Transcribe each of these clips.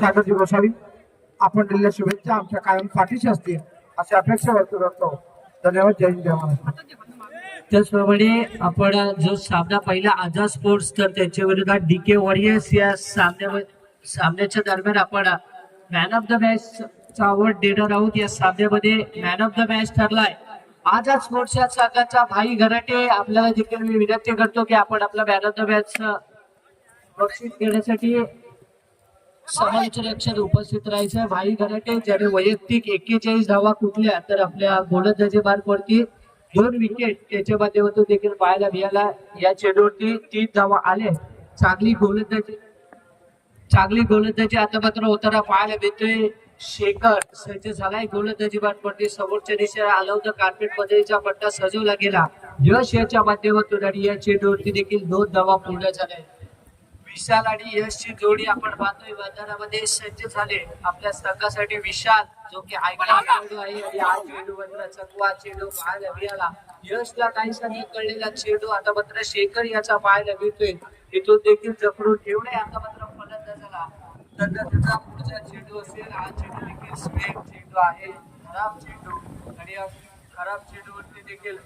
स्वागत बसावी आपण दिलेल्या शुभेच्छा आमच्या कायम पाठीशी असतील अशी अपेक्षा व्यक्त करतो. धन्यवाद जय हिंद त्याचप्रमाणे आपण जो सामना पहिला आझाद स्पोर्ट्स तर त्यांच्या विरोधात डी के वॉरियर्स या सामन्यामध्ये सामन्याच्या दरम्यान आपण मॅन ऑफ द मॅच चा अवॉर्ड देणार आहोत. या सामन्यामध्ये मॅन ऑफ द मॅच ठरलाय. आझाद स्पोर्ट्स या संघाचा भाई घराटे आपल्याला देखील मी विनंती करतो की आपण आपला मॅन ऑफ द मॅच बक्षीस घेण्यासाठी समालोचनाक्षर उपस्थित राहायचं. भाई घराटे ज्याने वैयक्तिक एक्केचाळीस धावा कुठल्या तर आपल्या गोलंदाजी मार्कवरती दोन विकेट त्याच्या माध्यमातून देखील पाहायला मिळाला. या चेंडूवरती तीन धावा आले. चांगली गोलंदाजी चांगली गोलंदाजी आता मात्र होताना पाहायला मिळतोय. शेखर सज्ज झालाय. गोलंदाजी मार्कवरती समोरच्या दिशेला आलं कार्पेट मध्येचा पट्टा सजवला गेला. यश याच्या माध्यमातून आणि या चेंडूवरती देखील दोन धावा पूर्ण झाल्या. विशाल आणि यशची जोडी आपण पाहतोय. मैदानामध्ये सज्ज झाले. आपल्या संघासाठी विशाल जो की आयकॉन खेळाडू आहे आणि हा चेंडू मात्र चकवा चेंडू पाहायला मिळाला यशला काहीसा न कळलेला चेंडू आता मात्र शेखर याचा पाहायला मिळतोय इथून देखील जखडून ठेवणे आता मात्र फलंदाजाला तर त्याचा पुढचा चेंडू असेल. हा चेंडू देखील स्पेन चेंडू आहे. खराब चेंडू. आणि खराब चेंडूवरती देखील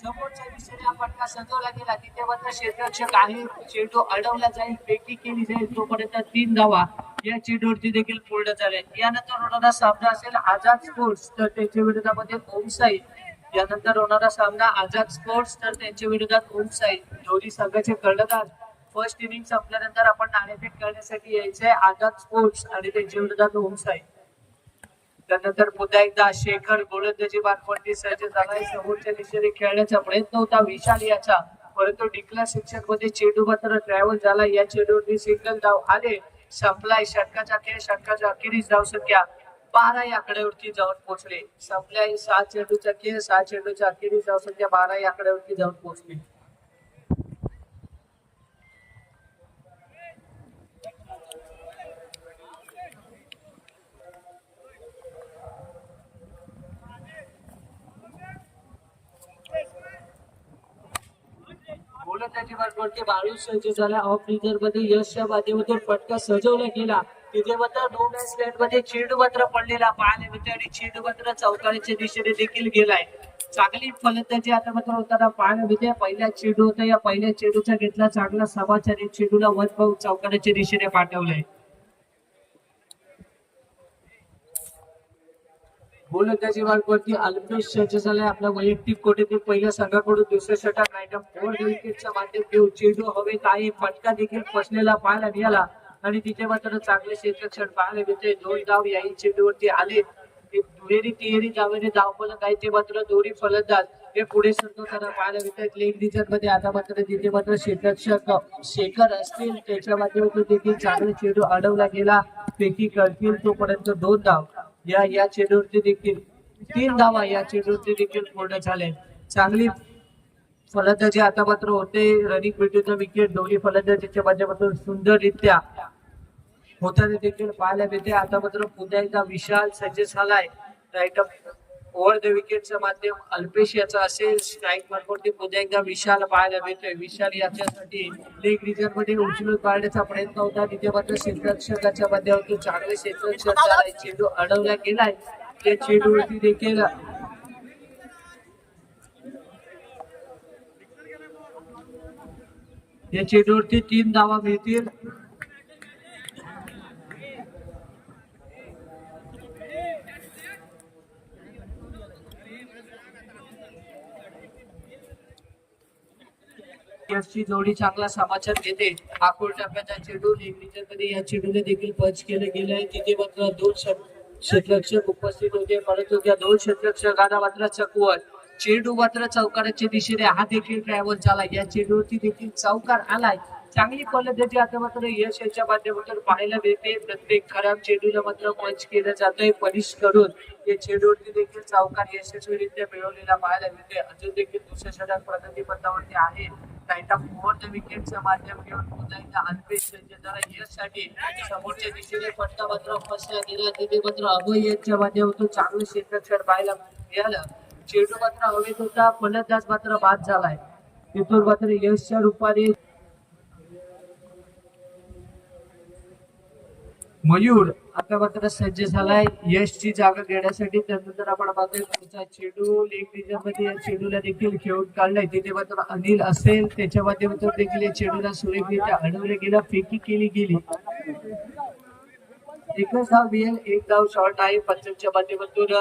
समोरच्या दिशेने फटका सजवला गेला तिथे मात्र क्षेत्ररक्षक आहे. चेंडू अडवला जाईल केली जाईल. तोपर्यंत तीन धावा या चेंडूवरती देखील पूर्ण झाले यानंतर होणारा सामना असेल आझाद स्पोर्ट्स तर त्यांच्या विरोधामध्ये ओमसाई. यानंतर होणारा सामना आझाद स्पोर्ट्स तर त्यांच्या विरोधात ओमसाई. दोन्ही संघाचे कर्णधार. फर्स्ट इनिंग संपल्यानंतर आपण नाणेफेक करण्यासाठी यायचंय आझाद स्पोर्ट्स आणि त्यांच्या विरोधात ओमसाई. त्यानंतर पुन्हा एकदा शेखर गोलंदाजी मार्फत सज्ज झालाय समोरच्या दिशेने खेळण्याचा प्रयत्न होता. विशाल याचा. परंतु डिक्ला शिक्षकमध्ये चेंडू मात्र ट्रॅव्हल झाला. या चेंडूवरती सिंगल धाव आले. संपलाय षटकाचा खेळ षटकाच्या अखेरीस धाव संख्या बारा या आकड्यावरती जाऊन पोहोचले. संपलाय सहा चेंडूचा खेळ सहा चेंडूच्या अखेरीस धाव संख्या बारा या आकड्यावरती जाऊन पोहोचली. गोलंदाजी मार्गावरती बावीस सज्ज झाला. ऑफ रिझरमध्ये यशच्या माध्यमातून फटका सजवला गेला. तिथे मात्र नो मॅच लँडमध्ये चेंडू मात्र पडलेला पाहायला मिळते आणि चेंडू मात्र चौकारीच्या दिशेने देखील गेलाय. चांगली फलंदाजी आता मात्र होताना पाहायला मिळते पहिल्या चेंडू होता. या पहिल्या चेंडूचा घेतला चांगला समाचार. चेंडूला वन पाहून चौकारीच्या दिशेने पाठवलंय. गोलंदाजी मार्गवरती अल्पेश सज्ज झालाय आपल्या वैयक्तिक कोटीतील पहिल्या संघाकडून दुसऱ्या षटक आयटम फोर विकेटच्या माध्यम घेऊन चेंडू हवे काही फटका देखील फसलेला पाहायला मिळाला. आणि तिथे मात्र चांगले क्षेत्रक्षण पाहायला मिळते दोन धाव याही चेंडूवरती आले. दुहेरी तिहेरी धावेने धाव फलक आहे. ते मात्र दोन्ही फलंदाज. हे पुढे सरकवताना पाहायला मिळतात लेग डिझनमध्ये आता मात्र तिथे मात्र क्षेत्रक्षक शेखर असतील. त्याच्या माध्यमातून देखील चांगले चेंडू अडवला गेला. पैकी करतील तोपर्यंत दोन धाव या या चेंडूवरती देखील तीन धावा या चेंडूवरती देखील पूर्ण झाले. चांगली फलंदाजी आता मात्र होते. रनिंग विरुद्ध विकेट दोन्ही फलंदाजीच्या माध्यमातून सुंदररित्या होताना देखील पाहायला मिळते. आता मात्र पुन्हा एकदा विशाल सज्ज झालाय. राईट ओव्हर द विकेटचं माध्यम अल्पेश याचा असेल. स्ट्राईक मार्फत पुन्हा एकदा विशाल पाहायला मिळतोय. विशाल याच्यासाठी लेग रिजनमध्ये उचलून काढण्याचा प्रयत्न होता. तिथे मात्र क्षेत्ररक्षकाच्या माध्यमातून चांगले क्षेत्ररक्षक झालाय. चेंडू अडवला गेलाय. त्या चेंडूवरती देखील या चेंडूवरती तीन धावा मिळतील. ची जोडी चांगला समाचार घेते. आकुळ टप्प्याचा चेंडू लेगरीच्या या चेंडूने देखील पंच केलं गेलं आहे. तिथे मात्र दोन क्षेत्रक्षक उपस्थित होते. परंतु त्या दोन क्षेत्रक्षकांना मात्र चकवत. चेंडू मात्र चौकाराच्या दिशेने. हा देखील ट्रॅव्हल झाला. या चेंडूवरती देखील चौकार आलाय. चांगली फलंदाजी आता मात्र यश याच्या माध्यमातून पाहायला मिळते. प्रत्येक खराब चेंडूला मात्र पंच केलं जातोय. पनिश करून या चेंडूवरती देखील चौकार यशस्वीरित्या मिळवलेला पाहायला मिळते अजून देखील दुसऱ्या षटक प्रगती पथावरती आहे. टायटा ऑफ विकेटच्या विकेटचं माध्यम घेऊन पुन्हा एकदा जरा यशसाठी समोरच्या दिशेने फटका मात्र फसला गेला. तिथे मात्र अभय यांच्या माध्यमातून चांगलं क्षेत्रक्षण पाहायला मिळालं. चेंडू मात्र हवेत होता. फलंदाज मात्र बाद झालाय. तिथून मात्र यशच्या रूपाने मयूर आता मात्र सज्ज झालाय. यशची जागा घेण्यासाठी त्यानंतर आपण पाहतोय पुढचा चेडू लेग रिजन या चेडूला देखील खेळून काढलाय. तिथे मात्र अनिल असेल. त्याच्या माध्यमातून देखील या चेडूला सुरेखरित्या अडवले गेला फेकी केली गेली. एकच धाव बिएल एक धाव शॉर्ट आहे. पंचमच्या माध्यमातून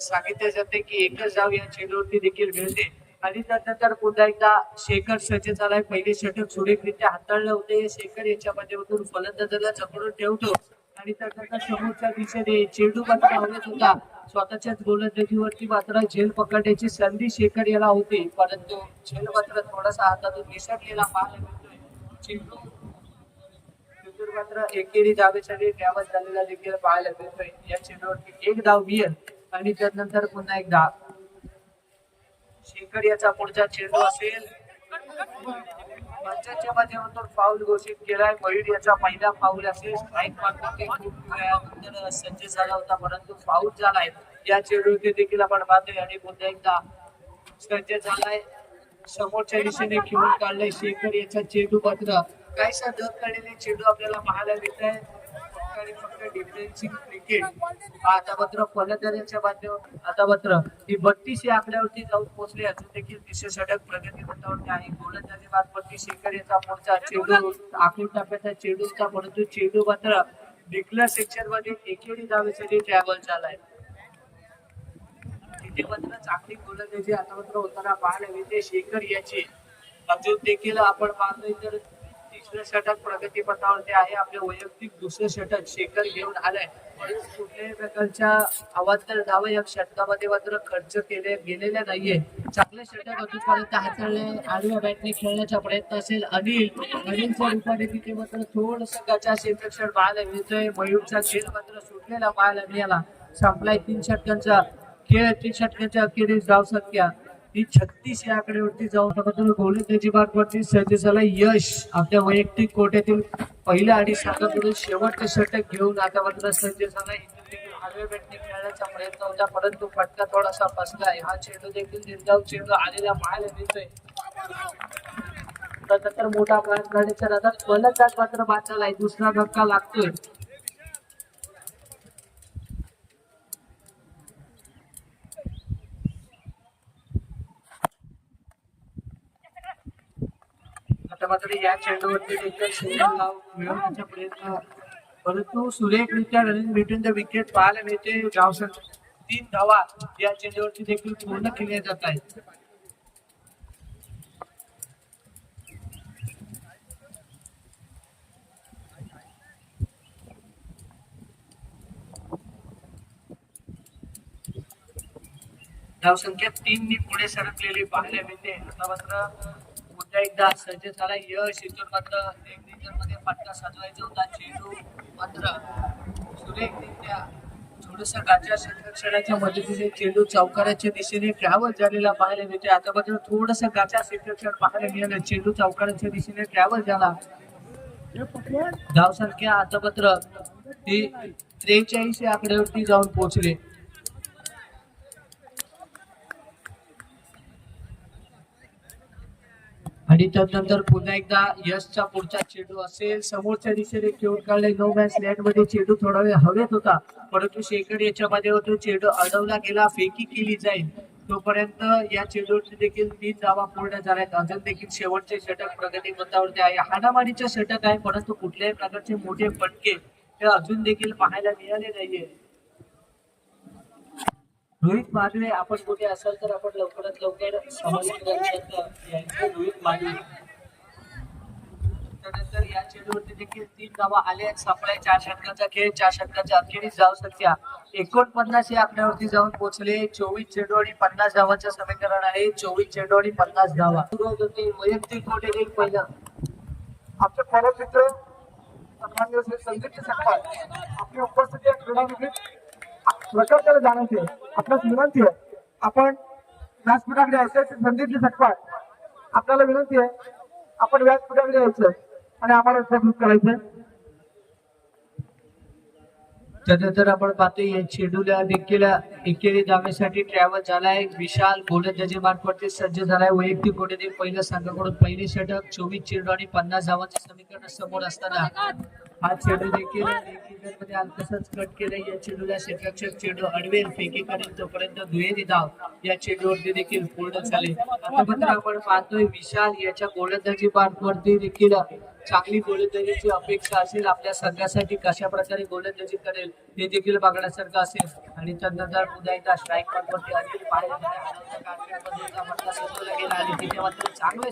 सांगितले जाते की एकच धाव या चेंडूवरती देखील मिळते. खाली त्यानंतर पुन्हा एकदा शेखर सज्ज झालाय पहिले षटक सुरेखरित्या हाताळले होते. शेखर याच्या माध्यमातून फलंदाजाला जखडून ठेवतो. आणि त्यानंतर समोरच्या दिशेने चेंडू मात्र हवेत होता स्वतःच्याच गोलंदाजीवरती मात्र झेल पकडण्याची संधी शेखर याला होती. परंतु झेल मात्र थोडासा हातातून निसटलेला पाहायला मिळतोय. चेंडू मात्र एकेरी धावेसाठी डॅमेज झालेला देखील पाहायला मिळतोय. या चेंडूवरती एक धाव बियल आणि त्यानंतर पुन्हा एक धाव शेखर याचा पुढचा चेंडू असेल. पंचायतच्या माध्यमातून पाऊल घोषित केलाय. मयूर याचा पहिला फाऊल असेल. स्ट्राईक मारण्याचे खूप वेळानंतर सज्ज झाला होता परंतु फाऊल झालाय. या चेंडूवरती देखील आपण पाहतोय आणि पुन्हा एकदा सज्ज झालाय. समोरच्या दिशेने खेळून काढलाय शेखर याचा चेंडू मात्र. काहीसा दर काढलेले चेंडू आपल्याला पाहायला मिळत आहे फक्त क्रिकेट आता मात्र फलंदाजाच्या आता मात्र ही बत्तीस या आकड्यावरती जाऊन पोहोचले. अजून देखील तिसरे षटक प्रगती पथावरती आहे गोलंदाजी शेखर याचा पुढचा चेंडू आखून चेंडूचा परंतु चेंडू मात्र डिक्लेअर सेक्शनमध्ये एकेरी धावेसाठी ट्रॅव्हल झालाय. तिथे मात्र चांगली गोलंदाजी आता मात्र होताना पाहायला मिळते. शेखर याची अजून देखील आपण पाहतोय. तर दुसऱ्या षटक प्रगती पथावरती आहे. आपले वैयक्तिक दुसरे षटक शेखर घेऊन आलाय. म्हणून कुठल्याही प्रकारच्या अवांतर धावा या षटकामध्ये मात्र खर्च केले गेलेल्या नाहीये. चांगले षटक अजूनपर्यंत हाताळले आडव्या बॅटने खेळण्याचा प्रयत्न असेल अनिल अनिलच्या रूपाने तिथे मात्र थोडस गचा क्षेत्रक्षण पाहायला मिळतोय. मयूरचा खेळ मात्र सुटलेला पाहायला मिळाला. संपलाय तीन षटकांचा. खेळ तीन षटकांच्या अखेरीस धाव संख्या ही छत्तीस या आकड्यावरती जाऊन त्याबद्दल गोलंदाजी मार्फतची सज्ज झाला यश आपल्या वैयक्तिक कोट्यातील पहिल्या आणि संघाकडून शेवटचे षटक घेऊन आता मात्र सज्ज झाला बॅटने खेळण्याचा प्रयत्न होता परंतु फटका थोडासा फसलाय हा चेंडू देखील निर्धाव चेंडू आलेला पाहायला मिळतोय. त्यानंतर मोठा प्रयास करण्याच्या नंतर फलंदाज मात्र बाद झालाय दुसरा धक्का लागतोय. आता मात्र या चेंडूवरती देखील सुरेख धाव मिळवण्याचा प्रयत्न परंतु सुरेखरित्या रनिंग बिटवीन द विकेट पाहायला मिळते गावसन तीन धावा या चेंडूवरती देखील पूर्ण केल्या जात आहेत. धावसंख्या तीन नी पुढे सरकलेली पाहायला मिळते आता मात्र पुन्हा एकदा सज्ज झाला. यश इथून मात्र एक रिजनमध्ये फटका साजवायचा होता चेंडू मात्र सुरेखरित्या थोडस गाच्या संरक्षणाच्या मदतीने चेंडू चौकाराच्या दिशेने ट्रॅव्हल झालेला पाहायला मिळते आता मात्र थोडस संरक्षण पाहायला मिळालं. चेंडू चौकाराच्या दिशेने ट्रॅव्हल झाला. धावसंख्या आता मात्र ही त्रेचाळीस या आकड्यावरती जाऊन पोहोचले. आणि त्यानंतर पुन्हा एकदा यशचा पुढचा चेंडू असेल. समोरच्या दिशेने खेळून काढले. नो मॅच लँडमध्ये चेंडू थोडा वेळ हवेत होता. परंतु शेकड याच्या माध्यमातून चेंडू अडवला गेला. फेकी केली जाईल. तोपर्यंत या चेंडूवरती देखील तीन जावा पूर्ण झाल्या आहेत. अजून देखील शेवटचे षटक प्रगती मंदावरती आहे. हाणामारीचे षटक आहे. परंतु कुठल्याही प्रकारचे मोठे फटके हे अजून देखील पाहायला मिळाले नाहीये. रोहित माधवे आपण कुठे असाल तर आपण लवकरात लवकर रोहित माधवे त्यानंतर या चेंडूवरती देखील तीन धावा आले आहेत. चार षटकाचा खेळ चार षटकाच्या अखेरीस धाव संख्या एकोणपन्नास या आकड्यावरती जाऊन पोहोचले. चोवीस चेंडू आणि पन्नास धावांचं समीकरण आहे. चोवीस चेंडू आणि पन्नास धावा. वैयक्तिक कोटे एक पहिलं. आमचे परम मित्र सन्मान्य संदीप सकपाळ आपली उपस्थिती क्रीडा क्रीडामध्ये प्रकल्पाला जाणवते आपल्यास विनंती आहे. आपण व्यासपीठाकडे यायचं श्री सटपाट आपल्याला विनंती आहे. आपण व्यासपीठाकडे यायचं आणि आम्हाला संबोधित करायचं त्यानंतर आपण पाहतो या चेंडूला देखील एकेरी धावेसाठी ट्रॅव्हल झाला आहे विशाल गोलंदाजी मार्फत सज्ज झालाय. वैयक्तिक गोलंदाजी पहिल्या संघाकडून पहिले षटक चोवीस चेंडू आणि पन्नास धावांचे समीकरण समोर असताना. हा चेंडू देखील मध्ये अल्पसच कट केलाय. या चेंडूला क्षेत्ररक्षक चेंडू अडवेल फेकी करेल दुहेरी धाव या चेंडूवरती देखील पूर्ण झाले. आता आपण पाहतोय विशाल याच्या गोलंदाजी मार्फवरती देखील चांगली गोलंदाजीची अपेक्षा असेल आपल्या संघासाठी कशा प्रकारे गोलंदाजी करेल हे देखील बघण्यासारखं असेल. आणि चंद्रधार पुन्हा एकदा स्ट्राईक पॉईंटवरती अनिल आनंद गेला आणि तिथे मात्र चांगलं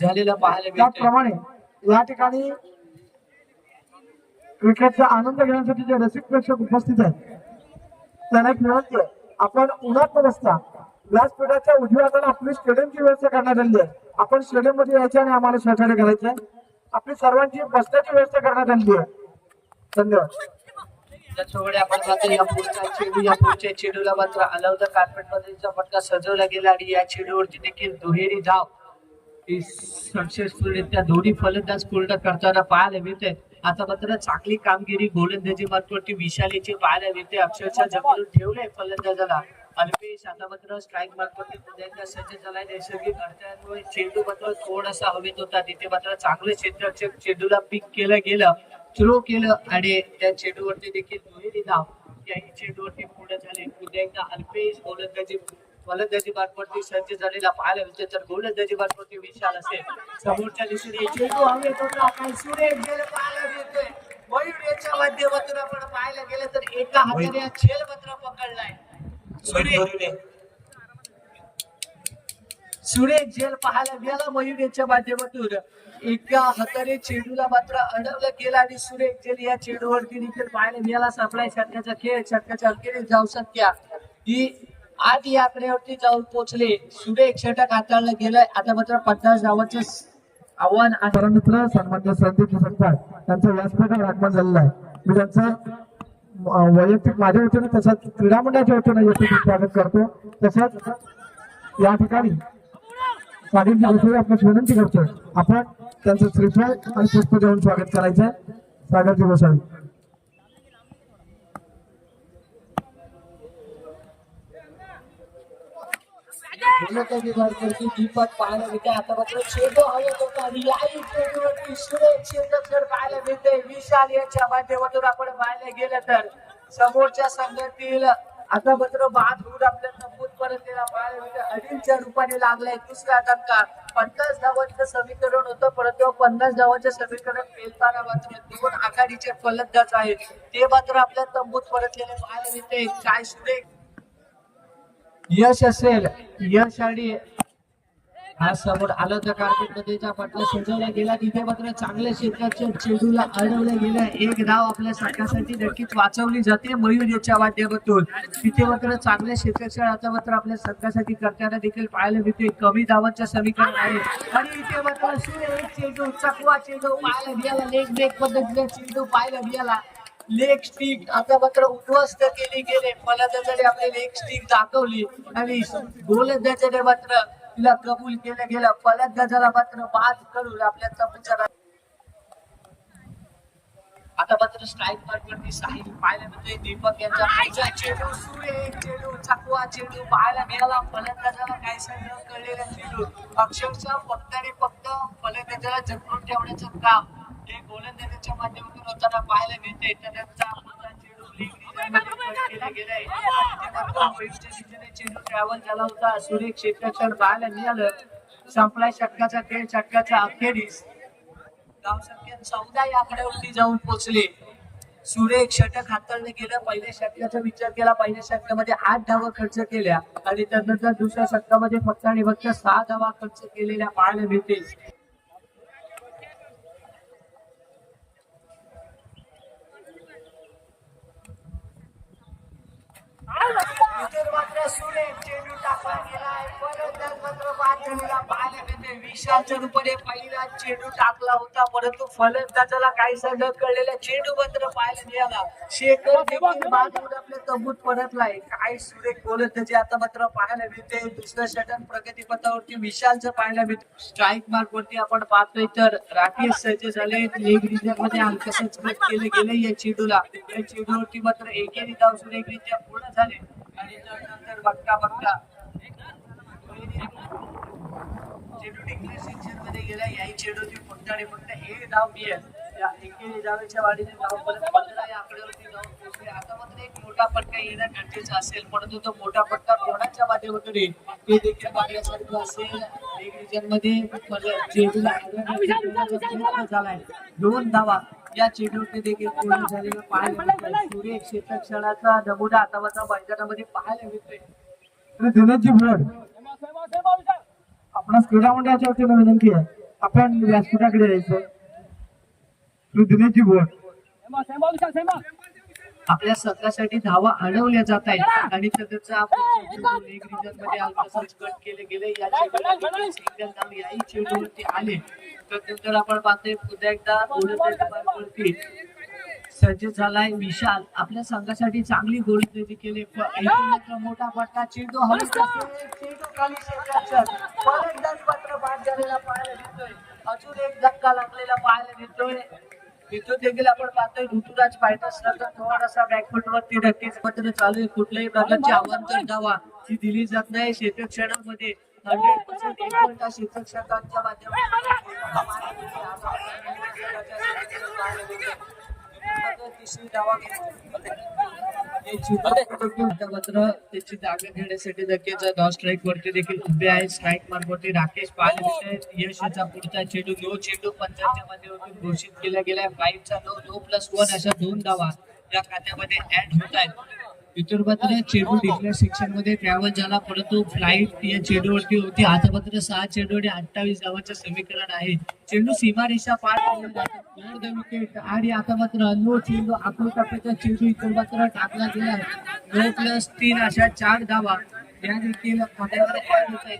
झालेलं पाहायला त्याचप्रमाणे या ठिकाणी क्रिकेटचा आनंद घेण्यासाठी जे रसिक प्रेक्षक उपस्थित आहेत त्यांना एक विनंती आहे. आपण उन्हात न बसता व्यासपीठाच्या उजव्या हाताला आपली स्टेडियमची व्यवस्था करण्यात आली आहे. आपण स्टेडियममध्ये यायचं आणि आम्हाला सहकार्य करायचं. आहे आपली सर्वांची बसण्याची व्यवस्था करण्यात आली आहे. धन्यवाद. त्याचप्रमाणे आपण पाहतो या पुढच्या चेंडू या पुढच्या चेडूला मात्र अलाउद कार्पेट मध्येचा फटका सजवला गेला आणि या चेडूवरती देखील दुहेरी धाव. सक्सेसफुलरित्या दोन्ही फलंदाज पूर्ण करताना पाहायला मिळते आता मात्र चांगली कामगिरी गोलंदाजी मार्फत विशालीची पाहायला मिळते. अक्षरशः जमवून ठेवले फलंदाजाला. अल्पेश आता मात्र स्ट्राईक मार्फत एकदा सज्ज झालाय नैसर्गिक अडथळ्यांमुळे चेंडू मात्र थोडासा हवेत होता. तिथे मात्र चांगले क्षेत्ररक्षक चेंडूला पिक केलं गेलं थ्रो केलं आणि त्या चेंडूवरती देखील दुहेरी धाव याही चेंडूवरती पूर्ण झाले. पुन्हा एकदा अल्पेश गोलंदाजी फलंदाजी मार्फत सज्ज झालेला पाहायला मिळते तर गोलंदाजी मार्फत विशाल असेल. समोरच्या दिशेने चेंडू हवेत होता. सुरेख गेलं पाहायला मिळते मयूर याच्या माध्यमातून आपण पाहायला गेलं तर एका हाताने खेळ मात्र पकडलाय. सुरे. जेल पाहायला गेला मयुरेच्या माध्यमातून. एका हाताने चेंडूला मात्र अडवलं गेला आणि सुरेख जेल या चेंडूवरती देखील पाहायला मिळाला सप्लाय षटकाचा खेळ षटकाच्या अखेरीस जाऊ संख्या. ही आठ या आकड्यावरती जाऊन पोहोचले. सुरेख षटक हाताळलं गेलंय. आता मात्र पन्नास धावाचं आव्हान मित्र सन्मान्य संदीप संपाळ त्यांचं व्यासपीठावर आगमन झालेलं आहे. मी त्यांचं वैयक्तिक माझ्या वतीने तसंच क्रीडा मंडळाच्या वतीने यशस्वी स्वागत करतो. तसंच या ठिकाणी पाटील जी आपल्यास विनंती करतो आपण त्यांचं श्रीफळ आणि पुष्प देऊन स्वागत करायचं आहे सागरजी गोसावी. दीपक आता मात्र चेंडू हवेत होता सुरेख पाहायला मिळते. विशाल याच्या माध्यमातून आपण पाहायला गेलं तर समोरच्या संघातील आता मात्र बाद होऊन आपल्या तंबूत परतलेला पाहायला मिळते. अनिलच्या रूपाने लागलाय दुसरा धक्का. पन्नास धावांचं समीकरण होतं. परंतु पन्नास धावांचं समीकरण पेलताना मात्र दोन आघाडीचे फलंदाज आहेत. ते मात्र आपल्या तंबूत परतलेले पाहायला मिळते. काय सुरेख यश असेल यश आणि हा समोर आलं तर कार्पेट पटला सजवला गेला तिथे मात्र चांगल्या क्षेत्राच्या चेंडूला अडवलं गेलं. एक धाव आपल्या संघासाठी नक्कीच वाचवली जाते मयूर याच्या माध्यमातून. तिथे मात्र चांगल्या क्षेत्राच्या आता मात्र आपल्या संघासाठी करताना देखील पाहायला मिळते. कमी धावांचं समीकरण आहे. आणि इथे मात्र सूर्य एक चेंडू चकवा चेंडू पाहायला मिळाला. लेग ब्रेक पद्धतीने चेंडू पाहायला गेला लेग स्टिक आता मात्र उद्ध्वस्त केली गेले फलंदाजाने आपली लेग स्टिक दाखवली. आणि गोलंदाजाने मात्र तिला कबूल केलं गेलं. फलंदाजाला मात्र बाद करून आपल्या चमचा आता मात्र स्ट्राईक मार्कवरती साहिल पाहायला मिळतोय. दीपक यांचा पुढचा चेंडू सूर्य एक चेंडू चकवा चेंडू पाहायला मिळाला. फलंदाजाला काय न कळलेला चेंडू अक्षरशः फक्त आणि फक्त फलंदाजाला जपून ठेवण्याचं काम. हे गोलंदाजाच्या माध्यमातून होताना पाहायला मिळते तर त्यांचा केला गेलाय. चेंडू ट्रॅव्हल झाला होता. क्षेत्रक्षण पाहायला मिळालं षटकाचा खेळ अखेरीस. धावसंख्या चौदा या आकड्यावरती जाऊन पोहोचले सुरेख षटक हाताळलं गेलं पहिल्या षटकाचा विचार केला. पहिल्या षटकामध्ये आठ धावा खर्च केल्या. आणि त्यानंतर दुसऱ्या षटकामध्ये फक्त आणि फक्त सहा धावा खर्च केलेल्या पाहायला मिळतील. इतर सुरेख चेंडू टाकला गेलाय परत रूपाने पहिला चेंडू होता. परंतु फलंदाजाला काहीसा न कळलेला चेंडू मात्र पाहायला मिळाला. शेखर देखील बाद होऊन आपल्या तंबूत परतलाय काय सुरेख गोलंदाजी आता मात्र पाहायला मिळते दुसरं षटक प्रगतीपथावरती विशालचं पाहायला मिळते स्ट्राईक मार्क वरती आपण पाहतोय तर राकेश सज्ज झाले लेग रिजनमध्ये कट केले गेले या चेंडूला. या चेंडूवरती मात्र एकेरी धाव सुरेखरित्या पूर्ण झाले. आणि बघता बघता चेंडू डिक्लेअर सेक्शनमध्ये गेला याही चेंडूची फक्त आणि फक्त एक धाव मिळेल एकेरी धावेच्या वाढीने परत पंधरा या आकड्यावरती धाव पोहोचली आता मात्र एक मोठा फटका येणं गरजेचं असेल. परंतु तो मोठा फटका कोणाच्या माध्यमातून येईल? देखील पाहण्यासारखं असेल. एक रिजनमध्ये म्हणजे झालाय. दोन धावा. या चेंडूवरती देखील पूर्ण झालेलं पाहायला सूर्य क्षेत्र क्षणाचा नमुना आता मैदानामध्ये पाहायला मिळतोय. आणि दिनेशजी भोड क्रीडा मंडळाच्या वतीने विनंती आहे. आपण व्यासपीठाकडे यायचं. श्री दिनेशजी भोड आपल्या संघासाठी धावा अडवल्या जात आहेत. आणि त्याचा केले गेले याही चेंडूवरती आले. तर आपण पाहतोय पुन्हा एकदा सज्ज झालाय विशाल. आपल्या संघासाठी चांगली गोलंदाजी केली. मात्र मोठा फटका चेंडू झालेला पाहायला मिळतोय. अजून एक धक्का लागलेला पाहायला मिळतोय. इथून देखील आपण पाहतोय ऋतुराज फायटर्स नंतर थोडासा बॅकफुट वरती नक्कीच मात्र चालू आहे. कुठल्याही प्रकारची अवांतर धावा ही दिली जात नाही. शेतक क्षणामध्ये हंड्रेड पर्सेंट एक पॉईंट शेतक क्षणांच्या माध्यमातून तिसरी धावा मात्र त्याची जागा घेण्यासाठी नक्कीच नॉन स्ट्राईक वरती देखील उभे आहेत स्ट्राईक मार्क वरती राकेश पाहिले यश याचा पुढचा चेंडू नो चेंडू पंचांच्या माध्यमातून घोषित केला गेलाय. फाईव्हचा नो नो प्लस वन अशा दोन धावा या खात्यामध्ये ऍड होत आहेत. इतर चेडू चेंडू डिक्लेअर सेक्शनमध्ये ट्रॅव्हल झाला परंतु फ्लाईट या चेडूवरती होती. आता मात्र सहा चेडू आणि अठ्ठावीस धावांचं समीकरण आहे. चेंडू सीमारेषा पार केला विकेट आणि आता मात्र नो चेंडू अकरा टप्प्याचा चेंडू इतर मात्र टाकला गेला नो प्लस तीन अशा चार धावा. या देखील खात्यामध्ये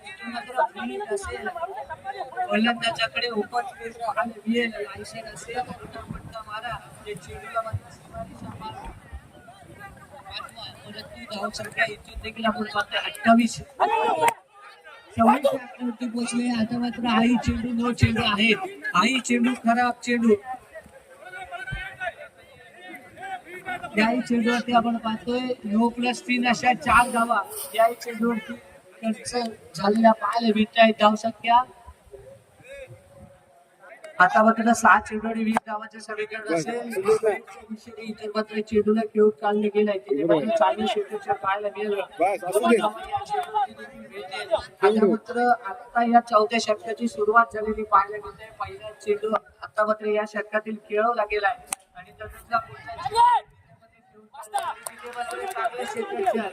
फलंदाजाकडे ओपन स्पेस आणि लायसन असेल. तर फटका मारा या चेंडूला मात्र सीमारेषा पार परंतु धावसंख्या इथून देखील आपण पाहतोय अठ्ठावीस. सव्वीस पोहोचले. आता मात्र आई चेंडू नो चेंडू आहे आई चेंडू खराब चेंडू. याही चेंडूवरती आपण पाहतोय नो प्लस तीन अशा चार धावा. याही चेंडूवरती झालेल्या पाहायला भेटत आहेत धावसंख्या. आता मात्र सहा चेंडू आणि वीस धावांचं समीकरण असेल. इतर मात्र चेंडूला खेळून काढले गेलाय त्याच्यामध्ये चांगलं क्षेत्र पाहायला मिळालं. आता मात्र आता या चौथ्या षटकाची सुरुवात झालेली पाहायला मिळते. पहिला चेंडू आता मात्र या षटकातील खेळवला गेलाय. आणि त्याचा पुढचा चेंडू चांगलं क्षेत्ररक्षण.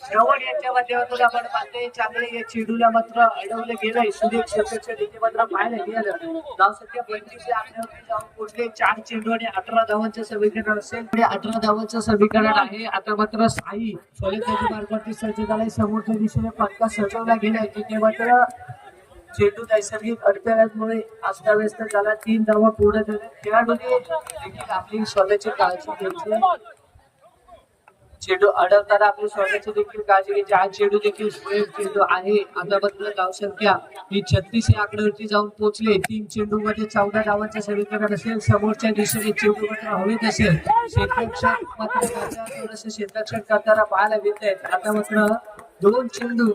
श्रवण यांच्या माध्यमातून आपण पाहते चांगले या चेंडूला मात्र अडवलं गेलंय. सुरेश क्षेत्ररक्षण इथे मात्र पाहायला मिळालं. धाव संख्या पंचवीस आकड्यावरती जाऊन पोहोचले चार चेंडू आणि अठरा धावांचं समीकरण असेल. अठरा धावांचं समीकरण आहे. आता मात्र साई फलंदाजी मार्गावरती सज्ज झालाय समोरच्या दिशेने फटका सजवला गेलाय. तिथे मात्र चेंडू नैसर्गिक अडथळ्यांमुळे अस्ताव्यस्त झाला. तीन धावा पूर्ण झाल्या. खेळाडूंनी देखील आपली स्वतःची काळजी घ्यायची चेंडू अडवताना आपली स्वतःची देखील काळजी घ्यायची. हा चेंडू देखील चेंडू आहे. आता धावसंख्या ही छत्तीस या आकड्यावरती जाऊन पोहोचले. तीन चेंडू मध्ये चौदा धावांचा समीकरण असेल. समोरच्या दिशेने चेंडू मात्र हवेत असेल. क्षेत्ररक्षण मात्र थोडस क्षेत्ररक्षण करताना पाहायला मिळत आहेत आता मात्र दोन चेंडू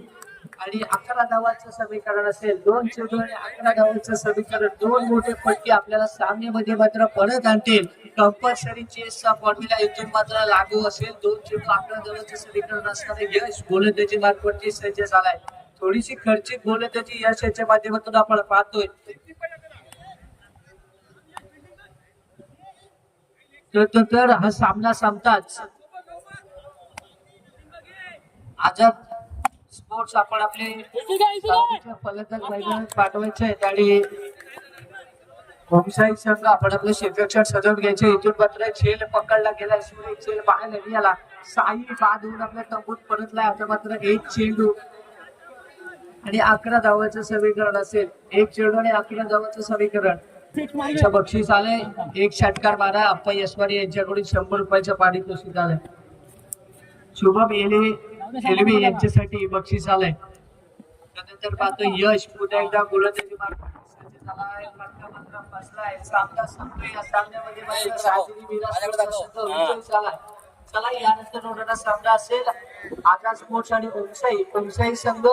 आणि अकरा धावांचं समीकरण असेल दोन चेंडू आणि अकरा धावांचं समीकरण दोन मोठे फटके आपल्याला सामन्यामध्ये मात्र परत आणतील. कंपल्सरी चेसचा फॉर्म्युला इथून मात्र लागू असेल. दोन चेंडू अकरा धावांचं समीकरण असणारे यश गोलंदाजी मार्फतची सज्ज झालाय. थोडीशी खर्चिक गोलंदाजी यश याच्या माध्यमातून आपण पाहतोय. तर- तर तर हा सामना संपताच. आझाद स्पोर्ट्स आपण आपले सावलीच्या फलंदाज मैदानात पाठवायचे आहेत आणि व्यावसायिक संघ आपण आपलं क्षेत्ररक्षण सजवून घ्यायचे. इथून मात्र झेल पकडला गेला. सूर्य झेल पाहायला मिळाला साई बाद होऊन आपल्या तंबूत परतलाय. आता मात्र एक चेंडू आणि अकरा धावाचं समीकरण असेल. एक चेंडू आणि अकरा धावाचं समीकरण. बक्षीस आलंय. एक षटकार मारा. अप्पा यशवारी यांच्याकडून शंभर रुपयाचं पारितोषिक आलंय. शुभम येले एलवी यांच्यासाठी बक्षीस आलंय. त्यानंतर पाहतो यश पुन्हा एकदा गोलंदाजी. सामना संपतोय. या सामन्यामध्ये. चला यानंतर सामना असेल. आकाश स्पोर्ट्स आणि ओमसाई ओमसाई संघ